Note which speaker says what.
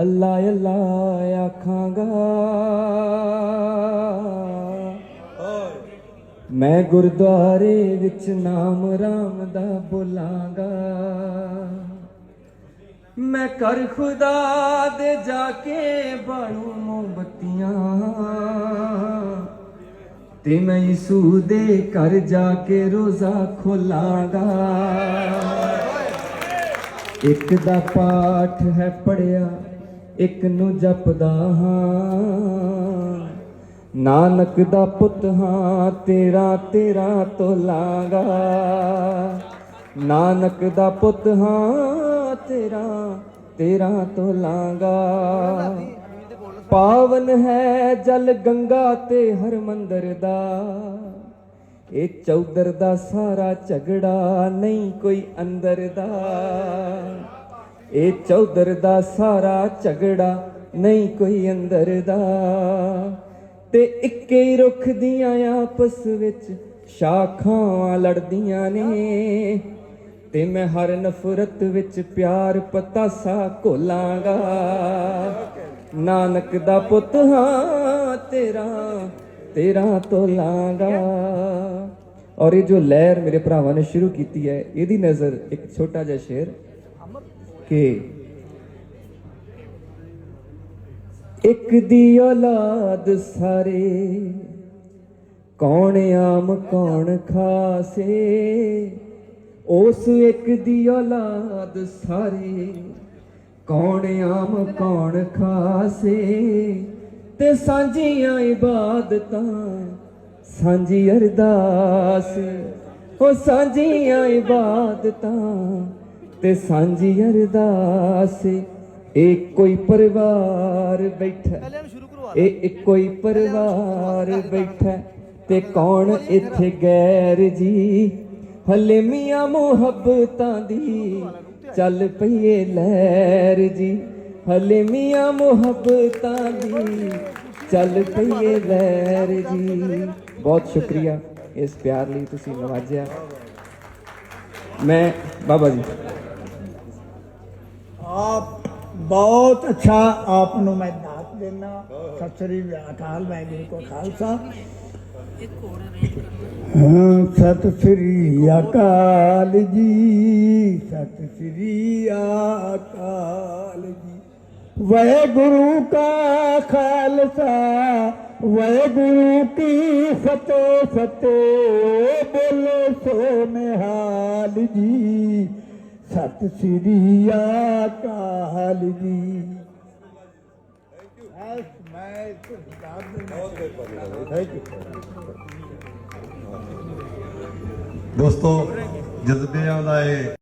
Speaker 1: ਅੱਲਾ ਅੱਲਾ ਆਖਾਂਗਾ। ਮੈਂ ਗੁਰਦੁਆਰੇ ਵਿੱਚ ਨਾਮ ਰਾਮ ਦਾ ਬੋਲਾਂਗਾ। ਮੈਂ ਕਰ ਖੁਦਾ ਦੇ ਜਾ ਕੇ ਬਾਲੂ ਮੋਮਬੱਤੀਆਂ। ਤੇ ਮੈਂ ਯਿਸੂ ਦੇ ਘਰ ਜਾ ਕੇ ਰੋਜ਼ਾ ਖੋਲਾਂਗਾ। ਇੱਕ ਦਾ ਪਾਠ ਹੈ ਪੜਿਆ ਇੱਕ ਨੂੰ ਜਪਦਾ ਹਾਂ। ਨਾਨਕ ਦਾ ਪੁੱਤ ਹਾਂ, ਤੇਰਾ ਤੇਰਾ ਤੋਲਾਂਗਾ ਨਾਨਕ ਦਾ ਪੁੱਤ ਹਾਂ, ਤੇਰਾ ਤੇਰਾ ਤੋਲਾਂਗਾ ਪਾਵਨ ਹੈ ਜਲ ਗੰਗਾ ਤੇ ਹਰਮੰਦਰ ਦਾ। ਇਹ ਚੌਧਰ ਦਾ ਸਾਰਾ ਝਗੜਾ ਨਹੀਂ ਕੋਈ ਅੰਦਰ ਦਾ। ਇਹ ਚੌਧਰ ਦਾ ਸਾਰਾ ਝਗੜਾ ਨਹੀਂ ਕੋਈ ਅੰਦਰ ਦਾ। ਤੇ ਇੱਕੇ ਹੀ ਰੁੱਖ ਦੀਆਂ ਆਪਸ ਵਿੱਚ ਸ਼ਾਖਾਂ ਲੜਦੀਆਂ ਨੇ। ਤੇ ਮੈਂ ਹਰ ਨਫ਼ਰਤ ਵਿੱਚ ਪਿਆਰ ਪਤਾਸਾ ਘੋਲਾਂਗਾ। ਨਾਨਕ ਦਾ ਪੁੱਤ ਹਾਂ ਤੇਰਾ ਤੇਰਾ ਤੋਲਾਂਗਾ। ਔਰ ਇਹ ਜੋ ਲਹਿਰ ਮੇਰੇ ਭਰਾਵਾਂ ਨੇ ਸ਼ੁਰੂ ਕੀਤੀ ਹੈ, ਇਹਦੀ ਨਜ਼ਰ ਇੱਕ ਛੋਟਾ ਜਿਹਾ ਸ਼ੇਰ ਕਿ ਇੱਕ ਦੀ ਔਲਾਦ ਸਾਰੇ, ਕੌਣ ਆਮ, ਕੌਣ ਖਾਸੇ, ਉਸ ਇੱਕ ਦੀ ਔਲਾਦ ਸਾਰੇ, ਕੌਣ ਆਮ, ਕੌਣ ਖਾਸੇ, ਤੇ ਸਾਂਝੀਆਂ ਇਬਾਦਤਾਂ, ਸਾਂਝੀ ਅਰਦਾਸ, ਉਹ ਸਾਂਝੀਆਂ ਇਬਾਦਤਾਂ ਤੇ ਸਾਂਝੀ ਅਰਦਾਸ ਇਹ ਕੋਈ ਪਰਿਵਾਰ ਬੈਠਾ। ਇਹ ਇੱਕੋ ਹੀ ਪਰਿਵਾਰ ਬੈਠਾ। ਤੇ ਕੌਣ ਇੱਥੇ ਗੈਰ ਜੀ? ਹਲੇ ਮੀਆਂ ਮੁਹੱਬਤਾਂ ਦੀ ਚੱਲ ਪਈਏ ਲਹਿਰ ਜੀ। ਹਲੇ ਮੀਆਂ ਮੁਹੱਬਤਾਂ ਦੀ ਚੱਲ ਪਈਏ ਲਹਿਰ ਜੀ। ਬਹੁਤ ਸ਼ੁਕਰੀਆ ਇਸ ਪਿਆਰ ਲਈ ਤੁਸੀਂ ਨਵਾਜਿਆ। ਮੈਂ ਬਾਬਾ ਜੀ।
Speaker 2: ਆਪ ਬਹੁਤ ਅੱਛਾ ਆਪ ਨੂੰ ਮੈਂ ਦਾਤ ਦੇਣਾ ਸਤਿ ਸ੍ਰੀ ਅਕਾਲ ਵਾਹਿਗੁਰੂ ਕੋ ਖਾਲਸਾ। ਹਾਂ, ਸਤਿ ਸ੍ਰੀ ਅਕਾਲ ਜੀ ਸਤਿ ਸ੍ਰੀ ਅਕਾਲ ਜੀ। ਵਾਹਿਗੁਰੂ ਕਾ ਖਾਲਸਾ ਵਾਹਿਗੁਰੂ ਕੀ ਫਤਿਹ ਫਤਿਹ ਬੋਲੇ ਸੋ ਨਿਹਾਲ ਜੀ। ਸਤਿ ਸ੍ਰੀ ਅਕਾਲ ਜੀ। ਮੈਂ
Speaker 3: ਦੋਸਤੋ ਜਜ਼ਬਿਆਂ ਦਾ ਇਹ